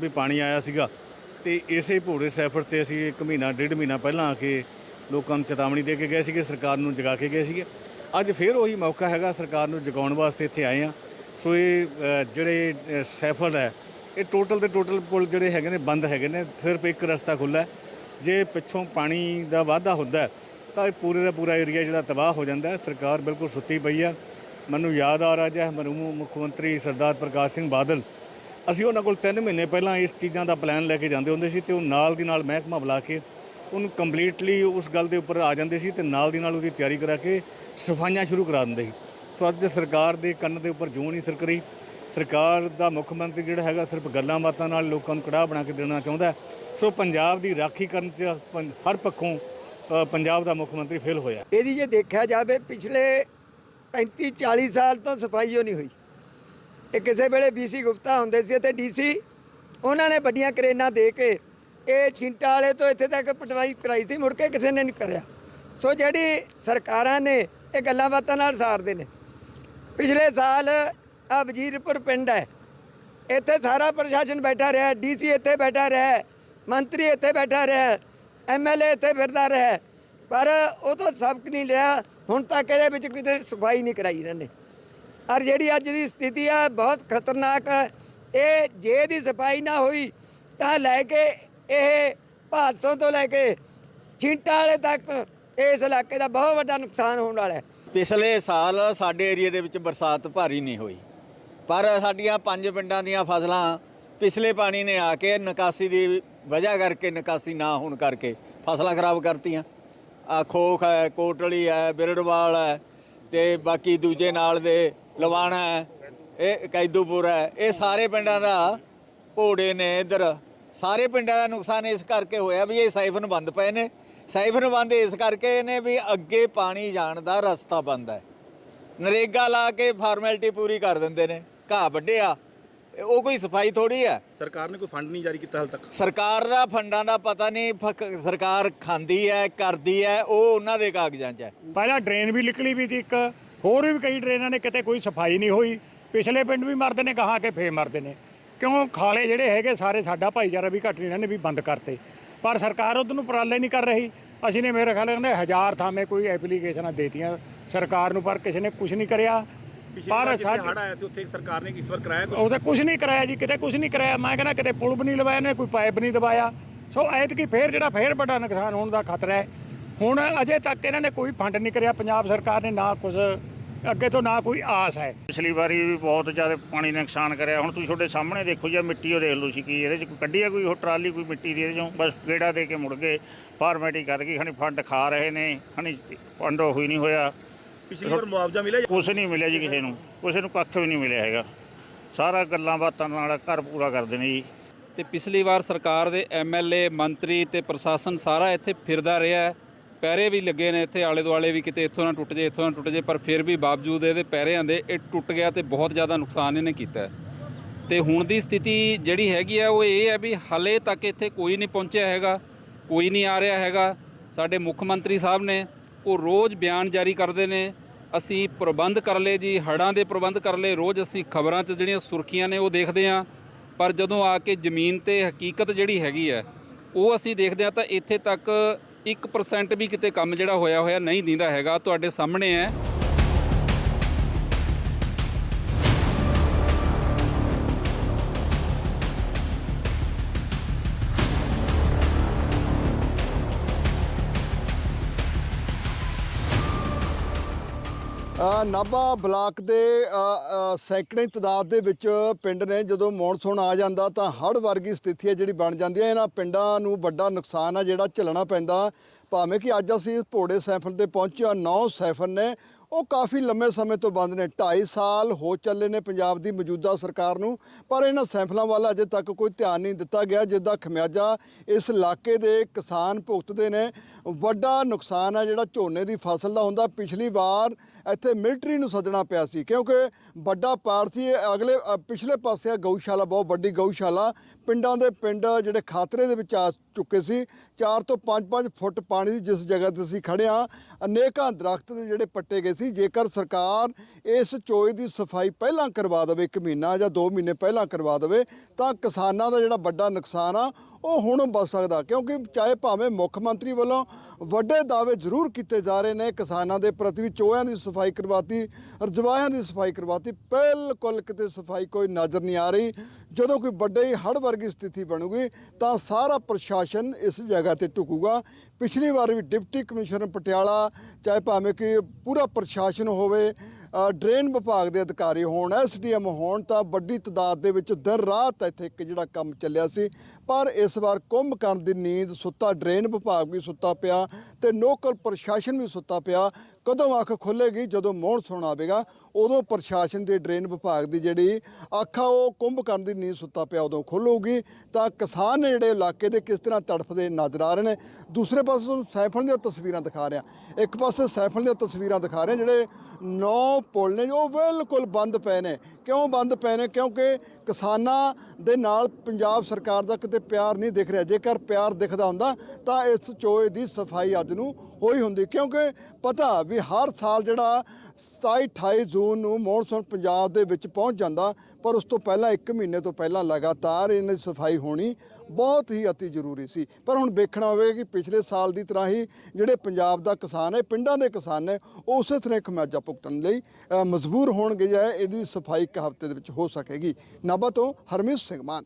ਵੀ ਪਾਣੀ ਆਇਆ ਸੀਗਾ ਤੇ ਇਸੇ ਭੂਰੇ ਸੈਫਰ ਤੇ ਅਸੀਂ ਇੱਕ ਮਹੀਨਾ, ਡੇਢ ਮਹੀਨਾ ਪਹਿਲਾਂ ਆ ਕੇ ਲੋਕਾਂ ਨੂੰ ਚੇਤਾਵਨੀ ਦੇ ਕੇ ਗਏ ਸੀਗੇ, ਸਰਕਾਰ ਨੂੰ ਜਗਾ ਕੇ ਗਏ ਸੀਗੇ। ਅੱਜ ਫੇਰ ਉਹੀ ਮੌਕਾ ਹੈਗਾ ਸਰਕਾਰ ਨੂੰ ਜਗਾਉਣ ਵਾਸਤੇ ਇੱਥੇ ਆਏ ਆ ਸੋ ਇਹ ਜਿਹੜੇ ਸੈਫਰ ਹੈ, ਇਹ ਟੋਟਲ ਦੇ ਟੋਟਲ ਪੁਲ ਜਿਹੜੇ ਹੈਗੇ ਨੇ, ਬੰਦ ਹੈਗੇ ਨੇ। ਸਿਰਫ ਇੱਕ ਰਸਤਾ ਖੁੱਲ੍ਹਾ ਜੇ ਪਿੱਛੋਂ ਪਾਣੀ ਦਾ ਵਾਧਾ ਹੁੰਦਾ ਤਾਂ ਇਹ ਪੂਰੇ ਦਾ ਪੂਰਾ ਏਰੀਆ ਜਿਹੜਾ ਤਬਾਹ ਹੋ ਜਾਂਦਾ ਸਰਕਾਰ ਬਿਲਕੁਲ ਸੁੱਤੀ ਪਈ ਆ ਮੈਨੂੰ ਯਾਦ ਆ ਰਿਹਾ ਜੈ ਮਰਹੂਮ ਮੁੱਖ ਮੰਤਰੀ ਸਰਦਾਰ ਪ੍ਰਕਾਸ਼ ਸਿੰਘ ਬਾਦਲ ਅਸੀਂ ਉਹਨਾਂ ਕੋਲ 3 ਮਹੀਨੇ ਪਹਿਲਾਂ ਇਸ ਚੀਜ਼ਾਂ ਦਾ ਪਲਾਨ ਲੈ ਕੇ ਜਾਂਦੇ ਹੁੰਦੇ ਸੀ ਤੇ ਉਹ ਨਾਲ ਦੀ ਨਾਲ ਮਹਿਕਮਾ ਬੁਲਾ ਕੇ ਉਹਨੂੰ ਕੰਪਲੀਟਲੀ ਉਸ ਗੱਲ ਦੇ ਉੱਪਰ ਆ ਜਾਂਦੇ ਸੀ ਤੇ ਨਾਲ ਦੀ ਨਾਲ ਉਹਦੀ ਤਿਆਰੀ ਕਰਾ ਕੇ ਸਫਾਈਆਂ ਸ਼ੁਰੂ ਕਰਾ ਦਿੰਦੇ ਸੀ। ਸੋ ਅੱਜ ਸਰਕਾਰ ਦੇ ਕੰਨ ਦੇ ਉੱਪਰ ਜੂੰ ਨਹੀਂ ਸਰਕ ਰਹੀ। ਸਰਕਾਰ ਦਾ ਮੁੱਖ ਮੰਤਰੀ ਜਿਹੜਾ ਹੈਗਾ ਸਿਰਫ ਗੱਲਾਂ ਬਾਤਾਂ ਨਾਲ ਲੋਕਾਂ ਨੂੰ ਕੜਾਹ ਬਣਾ ਕੇ ਦੇਣਾ ਚਾਹੁੰਦਾ ਸੋ ਪੰਜਾਬ ਦੀ ਰਾਖੀ ਕਰਨ 'ਚ ਪੰ- ਹਰ ਪੱਖੋਂ ਪੰਜਾਬ ਦਾ ਮੁੱਖ ਮੰਤਰੀ ਫੇਲ ਹੋਇਆ। ਇਹਦੀ ਜੇ ਦੇਖਿਆ ਜਾਵੇ, ਪਿਛਲੇ 35 40 ਸਾਲ ਤੋਂ ਸਫ਼ਾਈ ਓ ਨਹੀਂ ਹੋਈ। ਇਹ ਕਿਸੇ ਵੇਲੇ ਬੀਸੀ ਗੁਪਤਾ ਹੁੰਦੇ ਸੀ ਤੇ ਡੀਸੀ ਉਹਨਾਂ ਨੇ ਵੱਡੀਆਂ ਕਰੇਨਾਂ ਦੇ ਕੇ ਇਹ ਛਿੰਟਾ ਵਾਲੇ ਤੋਂ ਇੱਥੇ ਤੱਕ ਪਟਵਾਈ ਕਰਾਈ ਸੀ, ਮੁੜ ਕੇ ਕਿਸੇ ਨੇ ਨਹੀਂ ਕਰਿਆ। ਸੋ ਜਿਹੜੀ ਸਰਕਾਰਾਂ ਨੇ ਇਹ ਗੱਲਾਂ ਬਾਤਾਂ ਨਾਲ ਸਾਰਦੇ ਨੇ। ਪਿਛਲੇ ਸਾਲ ਆ ਵਜੀਰਪੁਰ ਪਿੰਡ ਹੈ, ਇੱਥੇ ਸਾਰਾ ਪ੍ਰਸ਼ਾਸਨ ਬੈਠਾ ਰਿਹਾ ਡੀਸੀ ਇੱਥੇ ਬੈਠਾ ਰਿਹਾ, ਮੰਤਰੀ ਇੱਥੇ ਬੈਠਾ ਰਿਹਾ ਐਮਐਲਏ ਇੱਥੇ ਫਿਰਦਾ ਰਿਹਾ, ਪਰ ਉਹ ਤਾਂ ਸਬਕ ਨਹੀਂ ਲਿਆ, ਹੁਣ ਤੱਕ ਇਹਦੇ ਵਿੱਚ ਕਿਤੇ ਸਫ਼ਾਈ ਨਹੀਂ ਕਰਾਈ ਇਹਨਾਂ ਨੇ। ਔਰ ਜਿਹੜੀ ਅੱਜ ਦੀ ਸਥਿਤੀ ਹੈ ਬਹੁਤ ਖਤਰਨਾਕ ਹੈ ਇਹ ਜੇ ਦੀ ਸਫ਼ਾਈ ਨਾ ਹੋਈ, ਤਾਂ ਲੈ ਕੇ ਇਹ ਭਾਦਸੋਂ ਤੋਂ ਲੈ ਕੇ ਛਿੰਟਾਂ ਵਾਲੇ ਤੱਕ ਇਸ ਇਲਾਕੇ ਦਾ ਬਹੁਤ ਵੱਡਾ ਨੁਕਸਾਨ ਹੋਣ ਵਾਲਾ ਹੈ। ਪਿਛਲੇ ਸਾਲ ਸਾਡੇ ਏਰੀਆ ਦੇ ਵਿੱਚ ਬਰਸਾਤ ਭਾਰੀ ਨਹੀਂ ਹੋਈ। ਪਰ ਸਾਡੀਆਂ ਪੰਜ ਪਿੰਡਾਂ ਦੀਆਂ ਫਸਲਾਂ ਪਿਛਲੇ ਪਾਣੀ ਨੇ ਆ ਕੇ ਨਿਕਾਸੀ ਦੀ ਵਜ੍ਹਾ ਕਰਕੇ ਨਿਕਾਸੀ ਨਾ ਹੋਣ ਕਰਕੇ ਫਸਲਾਂ ਖਰਾਬ ਕਰਤੀਆਂ। ਆ ਖੋਖ ਹੈ, ਕੋਟਲੀ ਹੈ, ਬਿਰੜਵਾਲ ਹੈ ਤੇ ਬਾਕੀ ਦੂਜੇ ਨਾਲ ਦੇ ਲਵਾਣਾ ਹੈ ਇਹ ਕੈਦੂਪੁਰ ਹੈ ਇਹ ਸਾਰੇ ਪਿੰਡਾਂ ਦਾ ਭੋੜੇ ਨੇ ਇਧਰ। ਸਾਰੇ ਪਿੰਡਾਂ ਦਾ ਨੁਕਸਾਨ ਇਸ ਕਰਕੇ ਹੋਇਆ ਵੀ ਇਹ ਸਾਈਫਨ ਬੰਦ ਪਏ ਨੇ। ਸਾਈਫਨ ਬੰਦ ਇਸ ਕਰਕੇ ਨੇ ਵੀ ਅੱਗੇ ਪਾਣੀ ਜਾਣ ਦਾ ਰਸਤਾ ਬੰਦ ਹੈ। ਨਰੇਗਾ ਲਾ ਕੇ ਫਾਰਮੈਲਿਟੀ ਪੂਰੀ ਕਰ ਦਿੰਦੇ ਨੇ ਘਾਹ ਵੱਢਿਆ। ਉਹ ਕੋਈ ਸਫ਼ਾਈ ਥੋੜੀ ਹੈ। ਸਰਕਾਰ ਨੇ ਕੋਈ ਫੰਡ ਨਹੀਂ ਜਾਰੀ ਕੀਤਾ ਹਾਲ ਤੱਕ? ਸਰਕਾਰ ਦਾ ਫੰਡਾਂ ਦਾ ਪਤਾ ਨਹੀਂ ਫਕ- ਸਰਕਾਰ ਖਾਂਦੀ ਹੈ ਕਰਦੀ ਹੈ ਉਹ ਉਹਨਾਂ ਦੇ ਕਾਗਜ਼ਾਂ 'ਚ ਹੈ। ਪਹਿਲਾਂ ਡਰੇਨ ਵੀ ਨਿਕਲੀ ਵੀ ਸੀ ਇੱਕ ਹੋਰ ਵੀ ਕਈ ਡਰੇਨਾਂ ਨੇ ਕਿਤੇ ਕੋਈ ਸਫ਼ਾਈ ਨਹੀਂ ਹੋਈ। ਪਿਛਲੇ ਪਿੰਡ ਵੀ ਮਰਦੇ ਨੇ ਕਹਾਂ ਕੇ ਫੇਰ ਮਰਦੇ ਨੇ। ਕਿਉਂ? ਖਾਲੇ ਜਿਹੜੇ ਹੈਗੇ ਸਾਰੇ ਸਾਡਾ ਭਾਈਚਾਰਾ ਵੀ ਘੱਟ ਇਹਨਾਂ ਨੇ ਵੀ ਬੰਦ ਕਰਤੇ। ਪਰ ਸਰਕਾਰ ਉਧਰ ਨੂੰ ਉਪਰਾਲੇ ਨਹੀਂ ਕਰ ਰਹੀ। ਅਸੀਂ ਨੇ ਮੇਰੇ ਖਿਆਲ ਕਹਿੰਦੇ ਹਜ਼ਾਰ ਥਾਵੇਂ ਕੋਈ ਐਪਲੀਕੇਸ਼ਨਾਂ ਦੇਤੀਆਂ ਸਰਕਾਰ ਨੂੰ ਪਰ ਕਿਸੇ ਨੇ ਕੁਝ ਨਹੀਂ ਕਰਿਆ। ਪਰ ਸਾਡੇ ਹੜ ਆਇਆ ਸੀ ਉੱਥੇ ਸਰਕਾਰ ਨੇ ਵਾਰ ਕਰਾਇਆ? ਉਹਦਾ ਕੁਝ ਨਹੀਂ ਕਰਾਇਆ ਜੀ ਕਿਤੇ ਕੁਝ ਨਹੀਂ ਕਰਾਇਆ। ਮੈਂ ਕਹਿੰਦਾ ਕਿਤੇ ਪੁਲ ਵੀ ਨਹੀਂ ਲਵਾਇਆ ਨੇ ਕੋਈ ਪਾਈਪ ਨਹੀਂ ਦਬਾਇਆ। ਸੋ ਐਤਕੀ ਫੇਰ ਜਿਹੜਾ ਫੇਰ ਵੱਡਾ ਨੁਕਸਾਨ ਹੋਣ ਦਾ ਖਤਰਾ ਹੈ। ਹੁਣ ਅਜੇ ਤੱਕ ਇਹਨਾਂ ਨੇ ਕੋਈ ਫੰਡ ਨਹੀਂ ਕਰਿਆ। ਪੰਜਾਬ ਸਰਕਾਰ ਨੇ ਨਾ ਕੁਝ ਅੱਗੇ ਤੋਂ ਨਾ ਕੋਈ ਆਸ ਹੈ। ਪਿਛਲੀ ਵਾਰੀ ਵੀ ਬਹੁਤ ਜ਼ਿਆਦਾ ਪਾਣੀ ਨੇ ਨੁਕਸਾਨ ਕਰਿਆ। ਹੁਣ ਤੁਸੀਂ ਤੁਹਾਡੇ ਸਾਹਮਣੇ ਦੇਖੋ ਜੀ ਮਿੱਟੀ ਉਹ ਦੇਖ ਲਓ ਸੀ ਕੀ ਇਹਦੇ ਚ ਕੋਈ ਕੱਢੀ ਆ ਕੋਈ ਉਹ ਟਰਾਲੀ ਕੋਈ ਮਿੱਟੀ ਦੀ ਇਹਦੇ ਚੋਂ। ਬਸ ਗੇੜਾ ਦੇ ਕੇ ਮੁੜ ਗਏ। ਫਾਰਮੈਲਿਟੀ ਕਰ ਗਈ ਹਣੀ ਫੰਡ ਖਾ ਰਹੇ ਨੇ। ਹਣੀ ਫੰਡ ਹੋਈ ਨਹੀਂ ਹੋਇਆ। ਪਿਛਲੀ ਵਾਰ ਮੁਆਵਜ਼ਾ ਮਿਲਿਆ ਕੁਛ ਨਹੀਂ ਮਿਲਿਆ ਜੀ ਕਿਸੇ ਨੂੰ। ਕਿਸੇ ਨੂੰ ਕੱਖ ਵੀ ਨਹੀਂ ਮਿਲਿਆ ਹੈਗਾ। ਸਾਰਾ ਗੱਲਾਂ ਬਾਤਾਂ ਨਾਲ ਘਰ ਪੂਰਾ ਕਰਦੇ ਨੇ ਜੀ। ਤੇ ਪਿਛਲੀ ਵਾਰ ਸਰਕਾਰ ਦੇ ਐਮਐਲਏ ਮੰਤਰੀ ਤੇ ਪ੍ਰਸ਼ਾਸਨ ਸਾਰਾ ਇੱਥੇ ਫਿਰਦਾ ਰਿਹਾ ਹੈ। ਪੈਰੇ ਵੀ ਲੱਗੇ ਨੇ ਇੱਥੇ, ਆਲੇ ਦੁਆਲੇ ਵੀ ਕਿਤੇ ਇੱਥੋਂ ਨਾ ਟੁੱਟ ਜੇ ਇੱਥੋਂ ਨਾ ਟੁੱਟ ਜੇ ਪਰ ਫਿਰ ਵੀ ਬਾਵਜੂਦ ਇਹਦੇ ਪੈਰਿਆਂ ਦੇ ਇਹ ਟੁੱਟ ਗਿਆ ਤੇ ਬਹੁਤ ਜ਼ਿਆਦਾ ਨੁਕਸਾਨ ਇਹਨੇ ਕੀਤਾ ਹੈ। ਤੇ ਹੁਣ ਦੀ ਸਥਿਤੀ ਜਿਹੜੀ ਹੈਗੀ ਆ, ਉਹ ਇਹ ਹੈ ਵੀ ਹਲੇ ਤੱਕ ਇੱਥੇ ਕੋਈ ਨਹੀਂ ਪਹੁੰਚਿਆ ਹੈਗਾ, ਕੋਈ ਨਹੀਂ ਆ ਰਿਹਾ ਹੈਗਾ ਸਾਡੇ ਮੁੱਖ ਮੰਤਰੀ ਸਾਹਿਬ ਨੇ ਉਹ ਰੋਜ਼ ਬਿਆਨ ਜਾਰੀ ਕਰਦੇ ਨੇ, ਅਸੀਂ ਪ੍ਰਬੰਧ ਕਰ ਲਏ ਜੀ ਹੜਾਂ ਦੇ ਪ੍ਰਬੰਧ ਕਰ ਲਏ, ਰੋਜ਼ ਅਸੀਂ ਖਬਰਾਂ 'ਚ ਜਿਹੜੀਆਂ ਸੁਰਖੀਆਂ ਨੇ ਉਹ ਦੇਖਦੇ ਹਾਂ ਪਰ ਜਦੋਂ ਆ ਕੇ ਜ਼ਮੀਨ ਤੇ ਹਕੀਕਤ ਜਿਹੜੀ ਹੈਗੀ ਹੈ ਉਹ ਅਸੀਂ ਦੇਖਦੇ ਹਾਂ ਤਾਂ ਇੱਥੇ ਤੱਕ 1% ਵੀ ਕਿਤੇ ਕੰਮ ਜਿਹੜਾ ਹੋਇਆ ਹੋਇਆ ਨਹੀਂ ਦਿੰਦਾ ਹੈਗਾ ਤੁਹਾਡੇ ਸਾਹਮਣੇ ਹੈ। ਨਾਭਾ ਬਲਾਕ ਦੇ ਸੈਂਕੜੇ ਤਾਦਾਦ ਦੇ ਵਿੱਚ ਪਿੰਡ ਨੇ ਜਦੋਂ ਮੌਨਸੂਨ ਆ ਜਾਂਦਾ ਤਾਂ ਹੜ੍ਹ ਵਰਗੀ ਸਥਿਤੀ ਹੈ ਜਿਹੜੀ ਬਣ ਜਾਂਦੀ ਹੈ। ਇਹਨਾਂ ਪਿੰਡਾਂ ਨੂੰ ਵੱਡਾ ਨੁਕਸਾਨ ਆ ਜਿਹੜਾ ਝੱਲਣਾ ਪੈਂਦਾ। ਭਾਵੇਂ ਕਿ ਅੱਜ ਅਸੀਂ ਭੋੜੇ ਸੈਫਨ ਤੇ ਪਹੁੰਚੇ ਹਾਂ, ਨੌ ਸੈਫਨ ਨੇ। ਉਹ ਕਾਫੀ ਲੰਮੇ ਸਮੇਂ ਤੋਂ ਬੰਦ ਨੇ। 2.5 ਸਾਲ ਹੋ ਚੱਲੇ ਨੇ ਪੰਜਾਬ ਦੀ ਮੌਜੂਦਾ ਸਰਕਾਰ ਨੂੰ, ਪਰ ਇਹਨਾਂ ਸੈਂਫਲਾਂ ਵੱਲ ਅਜੇ ਤੱਕ ਕੋਈ ਧਿਆਨ ਨਹੀਂ ਦਿੱਤਾ ਗਿਆ, ਜਿੱਦਾਂ ਖਮਿਆਜਾ ਇਸ ਇਲਾਕੇ ਦੇ ਕਿਸਾਨ ਭੁਗਤਦੇ ਨੇ। ਵੱਡਾ ਨੁਕਸਾਨ ਹੈ ਜਿਹੜਾ ਝੋਨੇ ਦੀ ਫਸਲ ਦਾ ਹੁੰਦਾ। ਪਿਛਲੀ ਵਾਰ ਇੱਥੇ ਮਿਲਟਰੀ ਨੂੰ ਸੱਦਣਾ ਪਿਆ ਸੀ, ਕਿਉਂਕਿ ਵੱਡਾ ਪਾੜ ਸੀ, ਇਹ ਅਗਲੇ ਪਿਛਲੇ ਪਾਸੇ ਆ ਗਊਸ਼ਾਲਾ, ਬਹੁਤ ਵੱਡੀ ਗਊਸ਼ਾਲਾ। ਪਿੰਡਾਂ ਦੇ ਪਿੰਡ ਜਿਹੜੇ ਖਾਤਰੇ ਦੇ ਵਿੱਚ ਆ ਚੁੱਕੇ ਸੀ 4 ਤੋਂ 5-5 ਫੁੱਟ ਪਾਣੀ ਦੀ ਜਿਸ ਜਗ੍ਹਾ ਤੇ ਅਸੀਂ ਖੜੇ ਹਾਂ, ਅਨੇਕਾਂ ਦਰਖਤ ਦੇ ਜਿਹੜੇ ਪੱਟੇ ਗਏ ਸੀ। ਜੇਕਰ ਸਰਕਾਰ ਇਸ ਚੋਏ ਦੀ ਸਫ਼ਾਈ ਪਹਿਲਾਂ ਕਰਵਾ ਦੇਵੇ, ਇੱਕ ਮਹੀਨਾ ਜਾਂ 2 ਮਹੀਨੇ ਪਹਿਲਾਂ ਕਰਵਾ ਦੇਵੇ, ਤਾਂ ਕਿਸਾਨਾਂ ਦਾ ਜਿਹੜਾ ਵੱਡਾ ਨੁਕਸਾਨ ਆ ਉਹ ਹੁਣ ਬਚ ਸਕਦਾ, ਕਿਉਂਕਿ ਚਾਹੇ ਭਾਵੇਂ ਮੁੱਖ ਮੰਤਰੀ ਵੱਲੋਂ ਵੱਡੇ ਦਾਅਵੇ ਜ਼ਰੂਰ ਕੀਤੇ ਜਾ ਰਹੇ ਨੇ, ਕਿਸਾਨਾਂ ਦੇ ਪ੍ਰਤੀ ਵੀ ਚੋਹਿਆਂ ਦੀ ਸਫ਼ਾਈ ਕਰਵਾਤੀ, ਰਜਵਾਹਿਆਂ ਦੀ ਸਫ਼ਾਈ ਕਰਵਾਤੀ, ਬਿਲਕੁਲ ਕਿਤੇ ਸਫ਼ਾਈ ਕੋਈ ਨਜ਼ਰ ਨਹੀਂ ਆ ਰਹੀ। ਜਦੋਂ ਕੋਈ ਵੱਡੇ ਹੜ ਵਰਗੀ ਸਥਿਤੀ ਬਣੂਗੀ, ਤਾਂ ਸਾਰਾ ਪ੍ਰਸ਼ਾਸਨ ਇਸ ਜਗ੍ਹਾ ਤੇ ਟੁਕੂਗਾ ਪਿਛਲੀ ਵਾਰ ਵੀ ਡਿਪਟੀ ਕਮਿਸ਼ਨਰ ਪਟਿਆਲਾ, ਚਾਹੇ ਭਾਵੇਂ ਕਿ ਪੂਰਾ ਪ੍ਰਸ਼ਾਸਨ ਹੋਵੇ ਡਰੇਨ ਵਿਭਾਗ ਦੇ ਅਧਿਕਾਰੀ ਹੋਣ ਐਸਡੀਐਮ ਹੋਣ ਤਾਂ ਵੱਡੀ ਤਦਾਦ ਦੇ ਵਿੱਚ ਦਿਨ ਰਾਤ ਇੱਥੇ ਇੱਕ ਜਿਹੜਾ ਕੰਮ ਚੱਲਿਆ ਸੀ। ਪਰ ਇਸ ਵਾਰ ਕੁੰਭ ਕਰਨ ਦੀ ਨੀਂਦ ਸੁੱਤਾ, ਡਰੇਨ ਵਿਭਾਗ ਵੀ ਸੁੱਤਾ ਪਿਆ ਤੇ ਲੋਕਲ ਪ੍ਰਸ਼ਾਸਨ ਵੀ ਸੁੱਤਾ ਪਿਆ। ਕਦੋਂ ਅੱਖ ਖੁੱਲੇਗੀ, ਜਦੋਂ ਮੋਹਣ ਸੁਣ ਆਵੇਗਾ ਉਦੋਂ ਪ੍ਰਸ਼ਾਸਨ ਦੇ ਡਰੇਨ ਵਿਭਾਗ ਦੀ ਜਿਹੜੀ ਅੱਖ ਆ, ਉਹ ਕੁੰਭ ਕਰਨ ਦੀ ਨੀਂਦ ਸੁੱਤਾ ਪਿਆ, ਉਦੋਂ ਖੁੱਲੂਗੀ। ਤਾਂ ਕਿਸਾਨ ਜਿਹੜੇ ਇਲਾਕੇ ਦੇ ਕਿਸ ਤਰ੍ਹਾਂ ਤੜਫਦੇ ਨਜ਼ਰ ਆ ਰਹੇ ਨੇ। ਦੂਸਰੇ ਪਾਸੇ ਤੁਹਾਨੂੰ ਸਾਈਫਲ ਦੀਆਂ ਤਸਵੀਰਾਂ ਦਿਖਾ ਰਿਹਾ। ਇੱਕ ਪਾਸੇ ਸਾਈਫਲ ਦੀਆਂ ਤਸਵੀਰਾਂ ਦਿਖਾ ਰਹੇ, ਜਿਹੜੇ ਨੌ ਪੁਲ ਨੇ, ਉਹ ਬਿਲਕੁਲ ਬੰਦ ਪਏ ਨੇ। ਕਿਉਂ ਬੰਦ ਪਏ ਨੇ? ਕਿਉਂਕਿ ਕਿਸਾਨਾਂ ਦੇ ਨਾਲ ਪੰਜਾਬ ਸਰਕਾਰ ਦਾ ਕਿਤੇ ਪਿਆਰ ਨਹੀਂ ਦਿਖ ਰਿਹਾ। ਜੇਕਰ ਪਿਆਰ ਦਿਖਦਾ ਹੁੰਦਾ, ਤਾਂ ਇਸ ਚੋਏ ਦੀ ਸਫ਼ਾਈ ਅੱਜ ਨੂੰ ਹੋਈ ਹੁੰਦੀ। ਕਿਉਂਕਿ ਪਤਾ ਵੀ ਹਰ ਸਾਲ ਜਿਹੜਾ 27 28 ਜੂਨ ਨੂੰ ਮੌਨਸੂਨ ਪੰਜਾਬ ਦੇ ਵਿੱਚ ਪਹੁੰਚ ਜਾਂਦਾ, ਪਰ ਉਸ ਤੋਂ ਪਹਿਲਾਂ 1 ਮਹੀਨੇ ਤੋਂ ਪਹਿਲਾਂ ਲਗਾਤਾਰ ਇਹਨਾਂ ਦੀ ਸਫ਼ਾਈ ਹੋਣੀ ਬਹੁਤ ਹੀ ਅਤੀ ਜ਼ਰੂਰੀ ਸੀ। ਪਰ ਹੁਣ ਵੇਖਣਾ ਹੋਵੇਗਾ ਕਿ ਪਿਛਲੇ ਸਾਲ ਦੀ ਤਰ੍ਹਾਂ ਹੀ ਜਿਹੜੇ ਪੰਜਾਬ ਦਾ ਕਿਸਾਨ ਹੈ, ਪਿੰਡਾਂ ਦੇ ਕਿਸਾਨ ਨੇ, ਉਹ ਉਸੇ ਤਰ੍ਹਾਂ ਖਮਿਆਜਾ ਭੁਗਤਣ ਲਈ ਮਜਬੂਰ ਹੋਣਗੇ ਜਾਂ ਇਹਦੀ ਸਫ਼ਾਈ ਇੱਕ ਹਫ਼ਤੇ ਦੇ ਵਿੱਚ ਹੋ ਸਕੇਗੀ। ਨਾਭਾ ਤੋਂ ਹਰਮੀਤ ਸਿੰਘ ਮਾਨ।